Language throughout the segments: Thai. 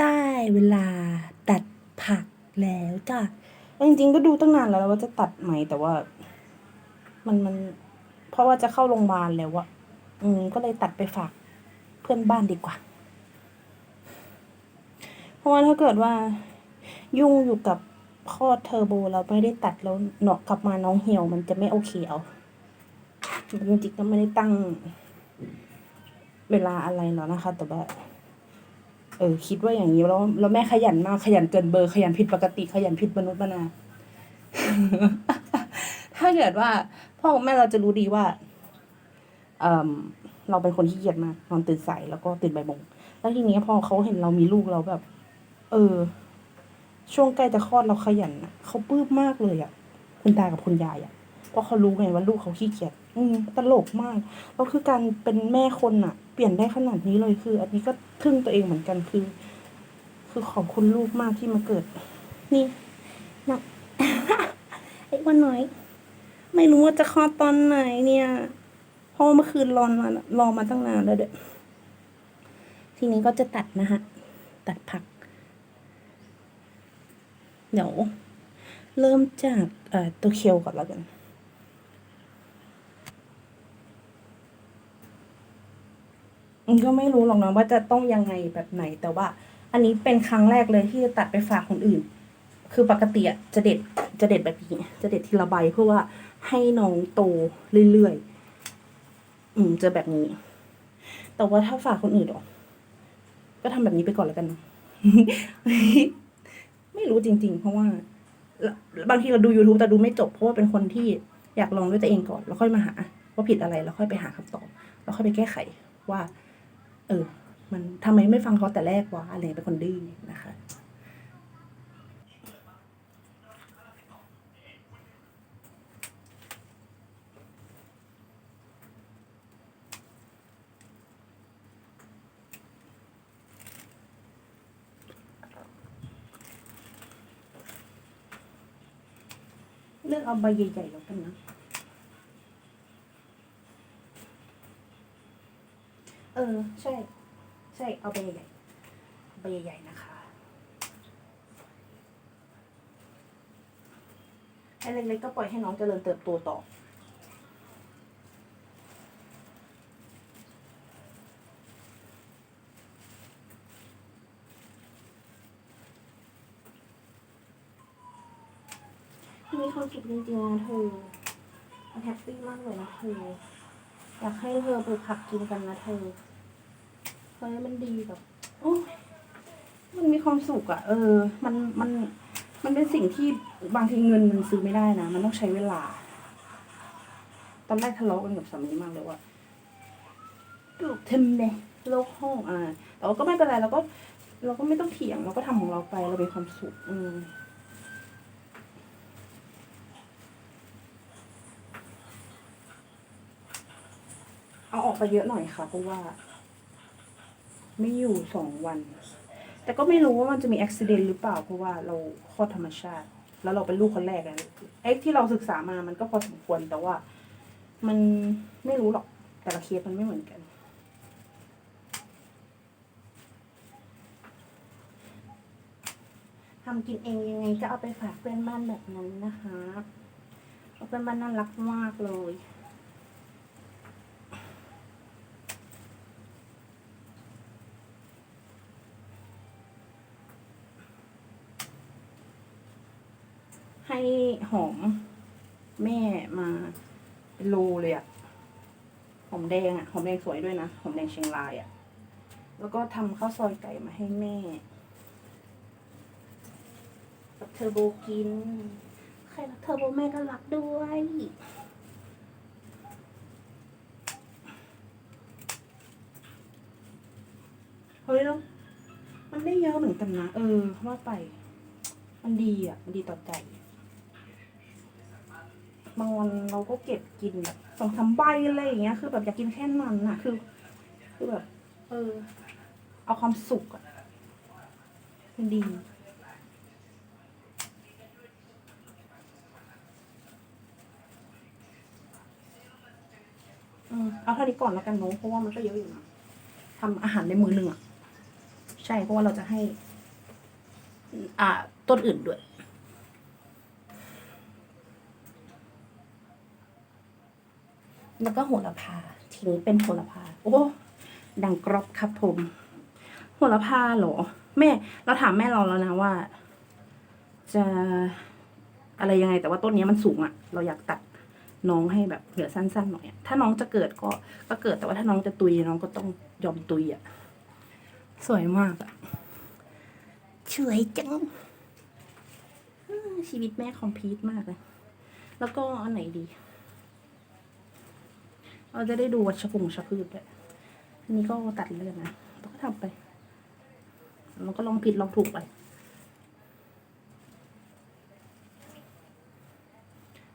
ได้เวลาตัดผักแล้วจ้ะจริงๆก็ดูตั้งนานแล้วว่าจะตัดไหมแต่ว่า มันมัน เพราะว่าจะเข้าโรงพยาบาลแล้วอะอืมก็เลยตัดไปฝากเพื่อนบ้านดีกว่า เพราะว่าถ้าเกิดว่า ยุ่งอยู่กับคลอเทอร์โบแล้วไม่ได้ตัดแล้วเนาะกลับมาน้องเหี่ยวมันจะไม่โอเคเอาจริงๆก็ไม่ได้ตั้งเวลาอะไรหรอกนะคะ แต่ว่า เออคิดว่าอย่างนี้แล้วแล้วแม่ขยันมากขยันเกินเบอร์ขยันผิดปกติขยันผิดมนุษย์มนา ถ้าเกิดว่า พ่อกับแม่เราจะรู้ดีว่าเออเราเป็นคนที่เกียจมากนอนตื่นสายแล้วก็ตื่นบ่ายโมงแล้วทีนี้พอเขาเห็นเรามีลูกเราแบบ เออ ช่วงใกล้จะคลอดเราขยันอะเขาปลื้มมากเลยอะคุณตากับคุณยายอะเพราะเขารู้ไงว่าลูกเขาขี้เกียจ อืมตลกมากแล้วคือการเป็นแม่คนอะเปลี่ยนได้ขนาดนี้เลยคือ อันนี้ก็ทึ่งตัวเองเหมือนกันคือ คือขอบคุณลูกมากที่มาเกิด นี่นะไอ้วันน้อย ไม่รู้ว่าจะคลอดตอนไหนเนี่ยเพราะว่าเมื่อคืนรอนมารอมาตั้งนานแล้วเด็ดทีนี้ก็จะตัดนะฮะ ตัดผัก เดี๋ยว เริ่มจากตัวเคียวก่อนแล้วกัน มัน ก็ไม่รู้หรอกนะว่าจะต้องยังไงแบบไหน แต่ว่า อันนี้เป็นครั้งแรกเลยที่จะตัดไปฝากคนอื่น คือปกติอะจะเด็ดจะเด็ดแบบนี้ จะเด็ดทีละใบเพื่อว่าให้น้องโตเรื่อยๆ อืมเจอแบบนี้ แต่ว่าถ้าฝากคนอื่นหรอก็ทำแบบนี้ไปก่อนแล้วกันนะไม่รู้จริง ๆ เพราะว่า บางทีเราดู YouTube แต่ดูไม่จบเพราะว่าเป็นคนที่อยากลองด้วยตัวเองก่อน แล้วค่อยมาหา ว่าผิดอะไรแล้วค่อยไปหาคำตอบ แล้วค่อยไปแก้ไขว่า เออ มันทำไมไม่ฟังเขาแต่แรกวะอะไรเป็นคนดื้อนะคะเลือกเอาใบใหญ่ๆแล้วกันนะ ออใช่ ใช่เอาใบใหญ่ๆใบใหญ่ๆนะคะไอ้เล็กๆก็ปล่อยให้น้องเจริญเติบโตต่อมีความสุขจริงๆนะเธอแฮปปี้มากเลยนะเธอ อยากให้เธอไปผักกินกันนะเธอ เฮ้ยมันดีแบบโอ้มันมีความสุขอะเออ มันมันมันเป็นสิ่งที่บางทีเงินมันซื้อไม่ได้นะ มันต้องใช้เวลา ตอนแรกทะเลาะกันกับสามีมากเลยว่าปลูกทำไมโลกห้องอ่าแต่ว่าก็ไม่เป็นไรเราก็ เราก็ไม่ต้องเถียงเราก็ทำของเราไปเรามีความสุข อืมเอาออกไปเยอะหน่อยค่ะเพราะว่า ไม่อยู่สองวัน แต่ก็ไม่รู้ว่ามันจะมีอุบิเหตุหรือเปล่าเพราะว่าเราคลอดธรรมชาติ แล้วเราเป็นลูกคนแรกอะไอ้ที่เราศึกษามามันก็พอสมควรแต่ว่า มันไม่รู้หรอกแต่ละเคสมันไม่เหมือนกัน ทำกินเองยังไงก็เอาไปฝากเพื่อนบ้านแบบนั้นนะคะ เพื่อนบ้านน่ารักมากเลย ให้หอมแม่มาเป็นโลเลยอะหอมแดงอะหอมแดงสวยด้วยนะ หอมแดงเชียงรายอะแล้วก็ทำข้าวซอยไก่มาให้แม่กับเทอร์โบกิน ใครรักเทอร์โบแม่ก็รักด้วย เฮ้ยแล้วมันได้เยอะเหมือนกันนะ เออว่าไป มันดีอะ มันดีต่อใจ บางวันเราก็เก็บกินแบบสองสามใบอะไรอย่างเงี้ย คือแบบอยากกินแค่นั้นน่ะ คือ คือแบบ เออ เอาความสุขอะมันดีอืมเอาเท่านี้ก่อนแล้วกันเนอะเพราะว่ามันก็เยอะอยู่นะทำอาหารในมือหนึ่งอะ ใช่เพราะว่าเราจะให้ อ่า ต้นอื่นด้วย แล้วก็โหระพา ทีนี้เป็นโหระพา โอ้ ดังกรอบครับผม โหระพาเหรอ แม่ เราถามแม่เราแล้วนะว่า จะอะไรยังไง แต่ว่าต้นนี้มันสูงอะเราอยากตัดน้องให้แบบเหลือสั้นๆหน่อยถ้าน้องจะเกิดก็ก็เกิดแต่ว่าถ้าน้องจะตุยน้องก็ต้องยอมตุยอะสวยมากอะสวยจังชีวิตแม่คอมพีทมากเลย แล้วก็อันไหนดี เราจะได้ดูวัชพุงชะพืชด้วยอันนี้ก็ตัดเลือดนะเราก็ทำไปเราก็ลองผิดลองถูกไป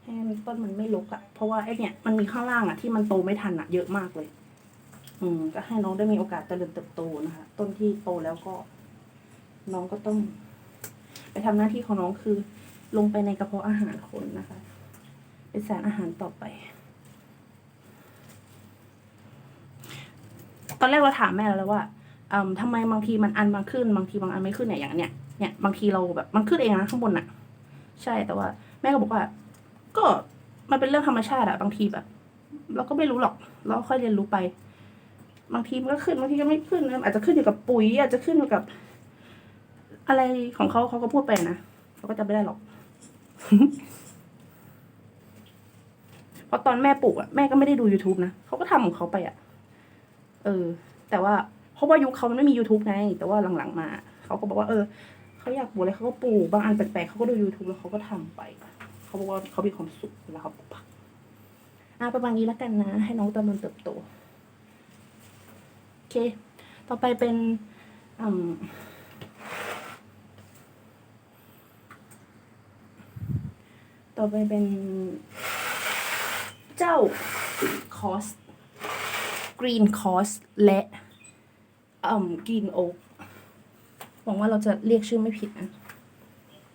ให้ต้นมันไม่ลกอะ่ะ เพราะว่าไอ้เนี่ยมันมีข้างล่างอะ่ะที่มันโตไม่ทันอะ่ะเยอะมากเลย อืม ก็ให้น้องได้มีโอกาสเจริญเติบโตนะคะ ต้นที่โตแล้วก็ น้องก็ต้อง ไปทำหน้าที่ของน้องคือ ลงไปในกระเพาะอาหารคนนะคะ เป็นสารอาหารต่อไป ตอนแรกเราถามแม่แล้วว่าอืมทำไมบางทีมันอันบางขึ้น บางทีบางอันไม่ขึ้นเนี่ยอย่างเนี้ยเนี่ยบางทีเราแบบมันขึ้นเองนะข้างบนอะใช่แต่ว่า แม่ก็บอกว่า ก็มันเป็นเรื่องธรรมชาติอะบางทีแบบ เราก็ไม่รู้หรอก เราค่อยเรียนรู้ไป บางทีมันก็ขึ้นบางทีก็ไม่ขึ้นนะอาจจะขึ้นอยู่กับปุ๋ยอาจจะขึ้นอยู่กับ อะไรของเขาเขาก็พูดไปนะเราก็จำไม่ได้หรอกเพราะตอนแม่ปลูกอะแม่ก็ไม่ได้ดู youtube นะเขาก็ทำของเขาไปอะ ออ แต่ว่าเพราะว่ายุคเขามันไม่มี youtube ไง แต่ว่าหลังๆมาเขาก็บอกว่า เออเขาอยากปลูกอะไรเขาก็ปลูกบางอันแปลกๆเขาก็ดู youtube แล้วเขาก็ทำไปเขาบอกว่าเขามีความสุขเวลาเขาปลูกผักอะประมาณนี้แล้วกันนะ ให้น้องเตมันเติบโตโอเค ต่อไปเป็นอืมต่อไปเป็น เจ้าคอส กรีนคอสและอืมกรีนโอ๊กหวังว่าเราจะเรียกชื่อไม่ผิดนะ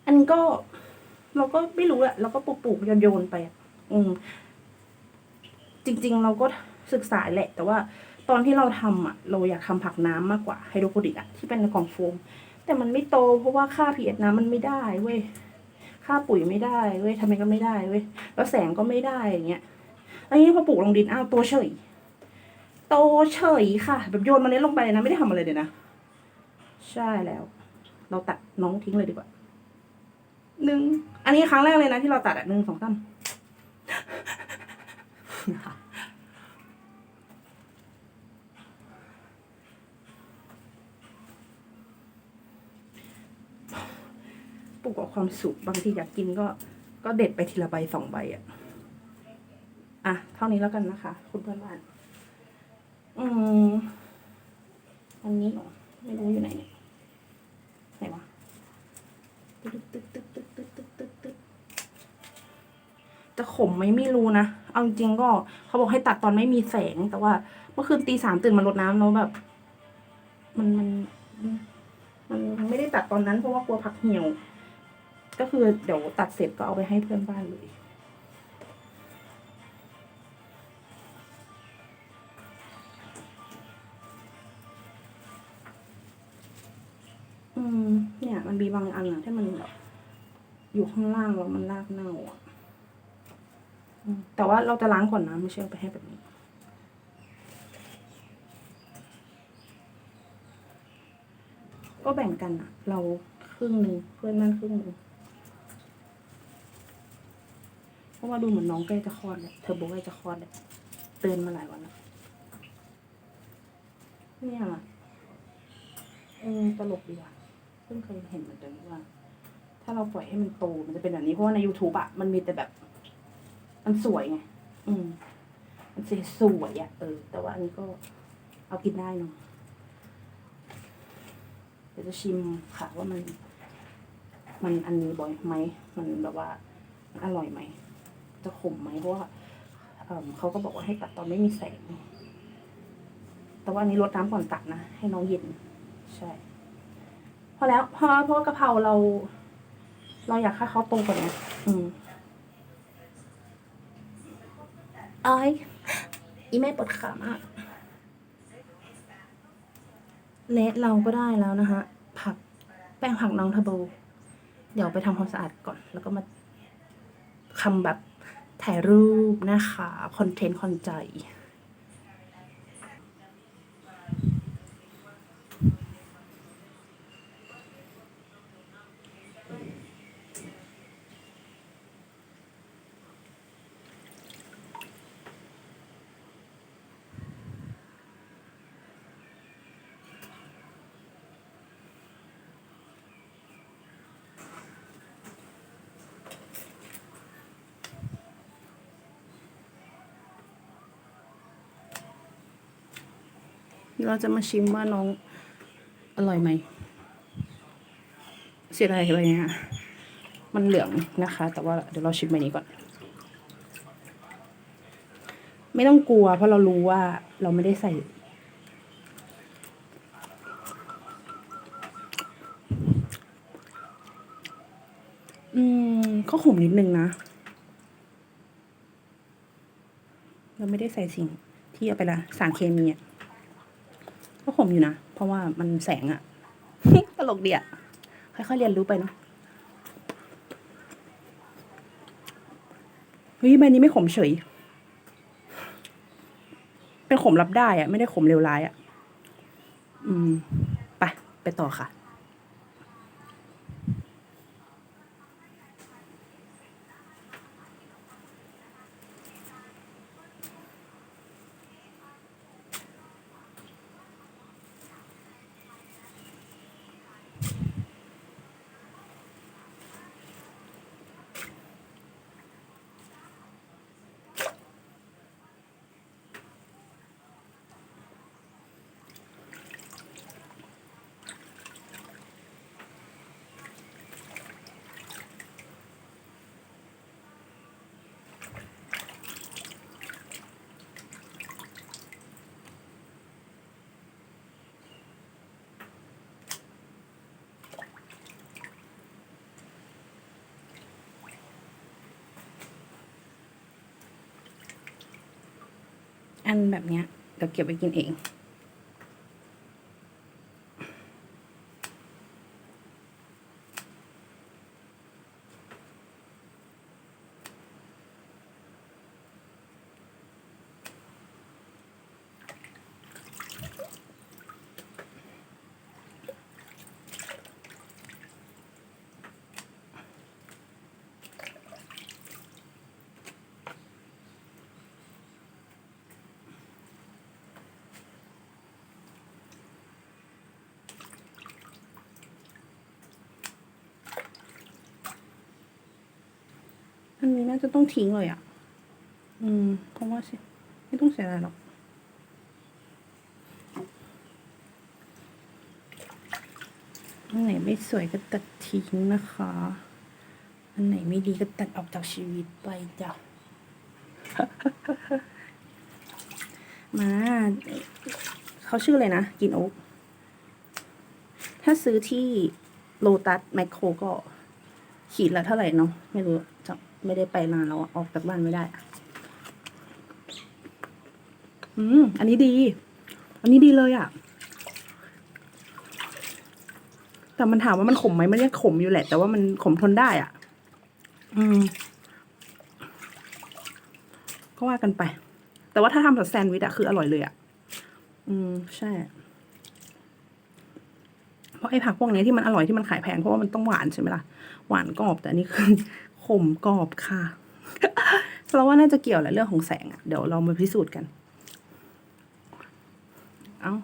อันก็เราก็ไม่รู้อะเราก็ปลูกปลูกโยนโยนๆไปอืมจริง ๆ เราก็ศึกษาแหละ แต่ว่าตอนที่เราทำอะเราอยากทำผักน้ำมากกว่าไฮโดรโปนิกอะที่เป็นในกล่องโฟม แต่มันไม่โตเพราะว่าค่า pH น้ำมันไม่ได้เว้ยค่าปุ๋ยไม่ได้เว้ยทำไมก็ไม่ได้เว้ยแล้วแสงก็ไม่ได้อย่างเงี้ยแล้วนี้พอปลูกลงดินอ้าวโตเฉย ตเฉยค่ะ แบบโยนมันเล็ดลงไปเลยนะ ไม่ได้ทำอะไรเลยนะ ใช่แล้ว เราตัดน้องทิ้งเลยดีกว่าหนึ่งอันนี้ครั้งแรกเลยนะที่เราตัดอะหนึ่งสองสามปลูกกับความสุขบางทีอยากกินก็ ก็เด็ดไปทีละใบสองใบอะ อะ เท่านี้แล้วกันนะคะ คุณเพื่อนบ้าน อืมอันนี้หรอไม่รู้อยู่ไหนเนี่ยไหนวะตึ๊ดตึ๊ดตึ๊ดตึ๊ดตึ๊ดตึ๊ดตึ๊ดตึ๊ดจะขมไหมไม่รู้นะ เอาจริงก็เขาบอกให้ตัดตอนไม่มีแสง แต่ว่าเมื่อคืนตีสามตื่นมารดน้ำแล้วแบบ มันมันมันไม่ได้ตัดตอนนั้นเพราะว่ากลัวผักเหี่ยว ก็คือเดี๋ยวตัดเสร็จก็เอาไปให้เพื่อนบ้านเลย อืม เนี่ย มันมีบางอันอะที่มันแบบอยู่ข้างล่างแล้วมันรากเน่าอะแต่ว่าเราจะล้างก่อนนะไม่ใช่เอาไปให้แบบนี้ก็แบ่งกันอะเราครึ่งหนึ่งเพื่อนนั่นครึ่งหนึ่งเพราะว่าดูเหมือนน้องใกล้จะคลอดเลยเธอบอกใกล้จะคลอดเลยเตือนมาหลายวันแล้วเนี่ยเออตลกดีว่ะ เพิ่งเคยเห็นเหมือนกันว่า ถ้าเราปล่อยให้มันโตมันจะเป็นแบบนี้เพราะว่าใน YouTube อะมันมีแต่แบบ มันสวยไงอืม มันสวยสวยอะเออ แต่ว่าอันนี้ก็เอากินได้เนาะเดี๋ยวจะชิมค่ะว่ามัน มันอันนี้บ่อยไหมมันแบบว่ามันอร่อยไหมจะขมไหมเพราะว่าเเขาก็บอกว่าให้ตัดตอนไม่มีแสง แต่ว่าอันนี้ลดน้ำก่อนตัดนะ ให้น้องเย็น ใช่ อแล้วเพราะเพราะว่ากะเพราเรา เราอยากให้เขาโตกว่านี้อืมเอ้ยอีแม่ปวดขามากและเราก็ได้แล้วนะคะผักแป้งผักน้องทาโบเดี๋ยวไปทำความสะอาดก่อน แล้วก็มาทำแบบถ่ายรูปนะคะ คอนเทนต์คอนใจ เราจะมาชิมว่าน้องอร่อยไหมเสียดายไปเนี่ยมันเหลืองนะคะ แต่ว่าเดี๋ยวเราชิมใบนี้ก่อน ไม่ต้องกลัว เพราะเรารู้ว่าเราไม่ได้ใส่ อืมก็ขมนิดนึงนะ เราไม่ได้ใส่สิ่งที่เอาไปละสารเคมีอะ ก็ขมอยู่นะ เพราะว่ามันแสงอะตลกเดียะค่อยๆเรียนรู้ไปเนาะเฮ้ยใบนี้ไม่ขมเฉย เป็นขมรับได้อะไม่ได้ขมเลวร้ายอะอืม ไป ไปต่อค่ะ อันแบบเนี้ยเดี๋ยวเก็บไปกินเอง อันนี้น่าจะต้องทิ้งเลยอะ อืมเพราะว่าสิไม่ต้องเสียดายหรอกอันไหนไม่สวยก็ตัดทิ้งนะคะ อันไหนไม่ดีก็ตัดออกจากชีวิตไปจ้ะ มา เขาชื่ออะไรนะ กินโอ๊กถ้าซื้อที่โลตัสแมคโครก็ขีดละเท่าไหร่เนาะไม่รู้จะ ไม่ได้ไปนานแล้วออกจากบ้านไม่ได้ อืม อันนี้ดี อันนี้ดีเลยอะแต่มันถามว่ามันขมไหมมันยังขมอยู่แหละ แต่ว่ามันขมทนได้อะ อืม ก็ว่ากันไป แต่ว่าถ้าทำกับแซนด์วิชอะคืออร่อยเลยอะอืม ใช่เพราะไอ้ผักพวกนี้ที่มันอร่อยที่มันขายแพงเพราะว่ามันต้องหวานใช่ไหมล่ะหวานกรอบแต่อันนี้คือ ขมกรอบค่ะเราว่าน่าจะเกี่ยวแหละเรื่องของแสงอะเดี๋ยวเรามาพิสูจน์กัน เอา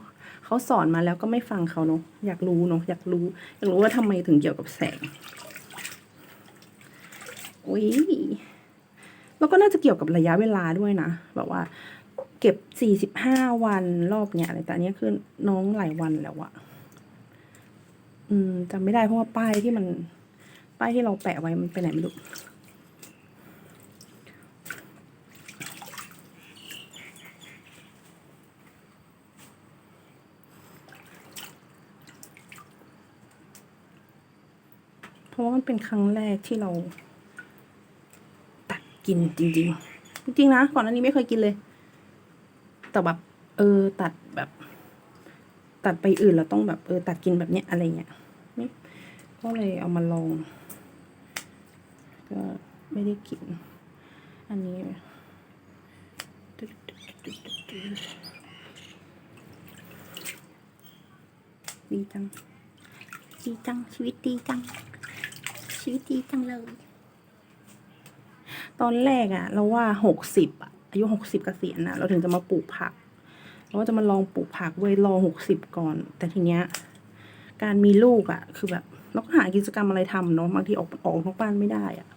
เขาสอนมาแล้วก็ไม่ฟังเขาเนาะอยากรู้เนาะอยากรู้ อยากรู้ว่าทำไมถึงเกี่ยวกับแสงอุ้ยแล้วก็น่าจะเกี่ยวกับระยะเวลาด้วยนะแบบว่า เก็บสี่สิบห้าวันรอบเนี้ยอะไรแต่เนี้ยคือน้องหลายวันแล้วอะอืมจำไม่ได้เพราะว่าป้ายที่มัน ป้ายที่เราแปะไว้มันไปไหนไม่รู้เพราะว่ามันเป็นครั้งแรกที่เรา ตัดกินจริง ๆ จริง ๆ นะ ก่อนหน้านี้ไม่เคยกินเลย แต่แบบ เออ ตัดแบบ ตัดไปอื่นเราต้องแบบ เออ ตัดกินแบบเนี้ยอะไรเงี้ยไม่ก็เลยเอามาลอง ก็ไม่ได้กิน อันนี้ดีจัง ดีจัง ชีวิตดีจัง ชีวิตดีจังเลย ตอนแรกอะเราว่าหกสิบอะอายุหกสิบเกษียณอะเราถึงจะมาปลูกผัก เราก็จะมาลองปลูกผักเว้ยรอหกสิบก่อน แต่ทีเนี้ย การมีลูกอะคือแบบเราก็หากิจกรรมอะไรทำเนาะบางทีออกออกนอกบ้านไม่ได้อะ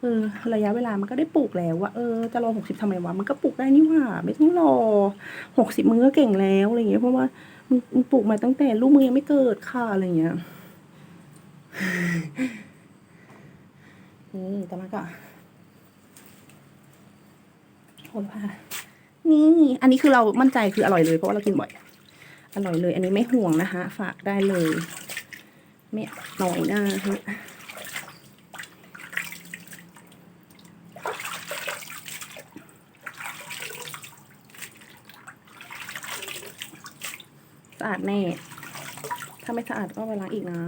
เออระยะเวลามันก็ได้ปลูกแล้วว่าเออจะรอหกสิบทำไมวะมันก็ปลูกได้นี่หว่า ไม่ต้องรอหกสิบมึงก็เก่งแล้วอะไรเงี้ยเพราะว่ามึงปลูกมาตั้งแต่ลูกมึงยังไม่เกิดค่ะอะไรเงี้ยนี่ต่อมาก็โหระพานี่ อันนี้คือเรามั่นใจคืออร่อยเลยเพราะว่าเรากินบ่อย อร่อยเลย อันนี้ไม่ห่วงนะคะ ฝากได้เลย ไม่น้อยหน้าฮะ สะอาดแน่ ถ้าไม่สะอาดก็ไปล้างอีกนะ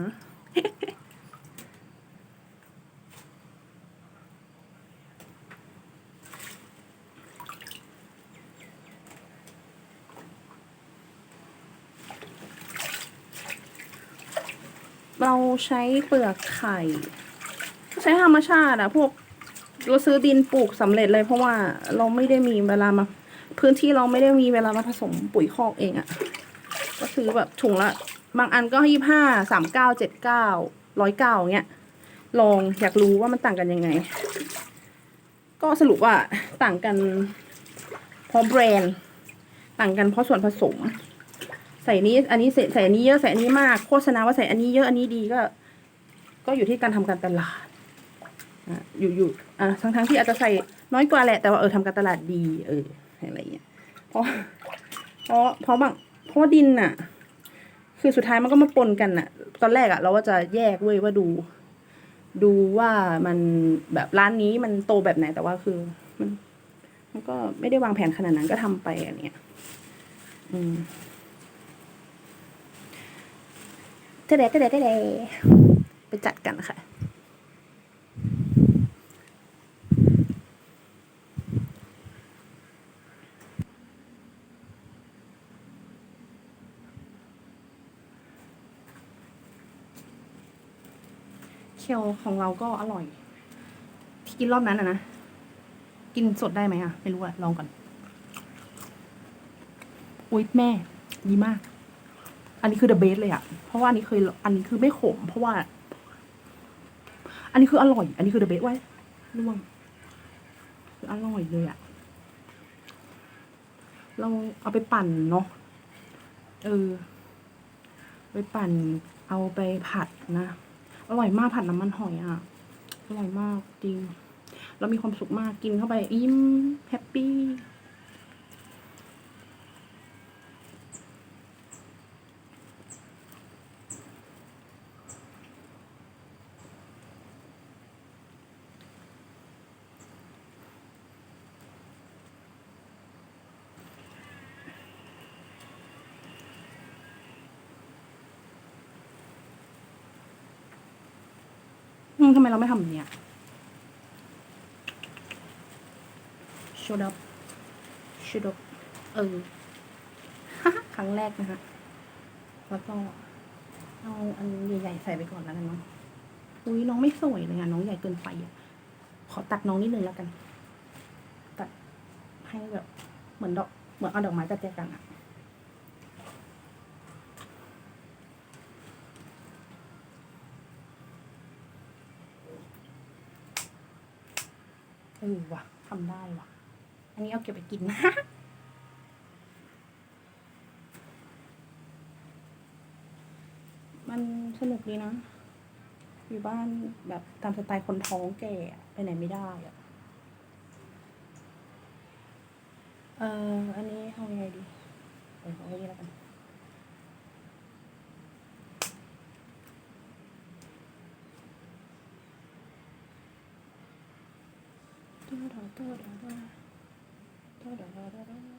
เราใช้เปลือกไข่ ใช้ธรรมชาติอะพวกเราซื้อดินปลูกสำเร็จเลยเพราะว่าเราไม่ได้มีเวลามา พื้นที่เราไม่ได้มีเวลามาผสมปุ๋ยคอกเองอะ ซื้อแบบถุงละ บางอันก็ยี่ห้าสามเก้าเจ็ดเก้าร้อยเก้าเงี้ยลองอยากรู้ว่ามันต่างกันยังไง ก็สรุปว่าต่างกันเพราะแบรนด์ ต่างกันเพราะส่วนผสม ใส่นี้อันนี้ใส่ใส่อันนี้เยอะใส่อันนี้มากโฆษณาว่าใส่อันนี้เยอะอันนี้ดีก็ ก็อยู่ที่การทำการตลาดอะอยู่อยู่อะทั้งทั้งที่อาจจะใส่น้อยกว่าแหละแต่ว่าเออทำการตลาดดี เอออะไรเงี้ยเพราะเพราะเพราะบาง เพราะว่าดินน่ะ คือสุดท้ายมันก็มาปนกันน่ะ ตอนแรกอะเราว่าจะแยกเว้ยว่าดู ดูว่ามันแบบร้านนี้มันโตแบบไหนแต่ว่าคือ มัน มันก็ไม่ได้วางแผนขนาดนั้นก็ทำไปอันเนี้ยอืมเตเดเตเดเตเดไปจัดกันค่ะ เคียวของเราก็อร่อย ที่กินรอบนั้นอะนะ กินสดได้ไหมอะไม่รู้อะลองก่อน อุ๊ยแม่ ดีมาก อันนี้คือ the best เลยอะเพราะว่าอันนี้เคยอันนี้คือไม่ขม เพราะว่า อันนี้คืออร่อย อันนี้คือ the best ไว้ร่วงคืออร่อยเลยอะเราเอาไปปั่นเนาะเออไปปั่นเอาไปผัดนะ อร่อยมากผัดน้ำมันหอยอะอร่อยมากจริง เรามีความสุขมากกินเข้าไปอิ่มแฮปปี้ ไมเราไม่ทำแบบเนี้ย shut up shut up เออครั้งแรกนะคะ แล้วก็เอาอันใหญ่ๆใส่ไปก่อนแล้วกันเนาะอุ้ยน้องไม่สวยเลยอะน้องใหญ่เกินไปอะขอตัดน้องนิดนึงแล้วกัน ตัดให้แบบเหมือนดอก เหมือนเอาดอกไม้จัดแจกันอะ เออว่ะทำได้ว่ะ อันนี้เอาเก็บไปกินนะมันสนุกดีนะ อยู่บ้านแบบตามสไตล์คนท้องแก่ไปไหนไม่ได้อะเอออันนี้เอายังไงดีเออเอาไว้นี่แล้วกัน อ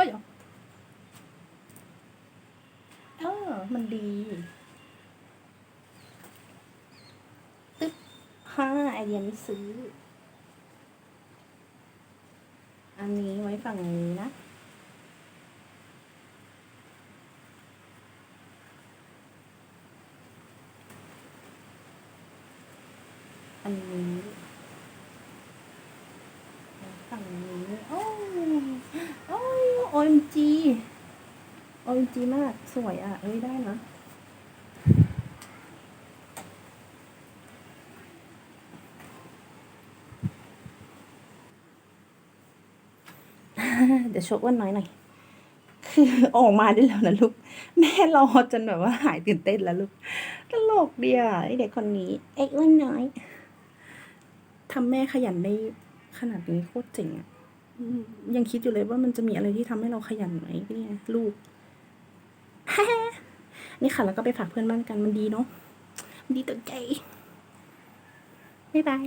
ก็อย่างเออมันดีตึ๊บห้าไอเดียไม่ซื้อ อันนี้ไว้ฝั่งนี้นะ อันนี้ไว้ฝั่งนี้ โอ้โอ้โอ OMG OMG มาก สวยอะ เอ้ย ได้นะเดี๋ยวโชว์อ้วนน้อยหน่อย คือออกมาได้แล้วนะลูก แม่รอจนแบบว่าหายตื่นเต้นแล้วลูก ตลกเดียไอเด็กคนนี้เอ็กอ้วนน้อยทำแม่ขยันได้ขนาดนี้โคตรเจ๋งอะยังคิดอยู่เลยว่ามันจะมีอะไรที่ทำให้เราขยันไหมเนี่ย ลูก นี่ค่ะแล้วก็ไปฝากเพื่อนบ้านกันมันดีเนาะมันดีต่อใจบ๊ายบาย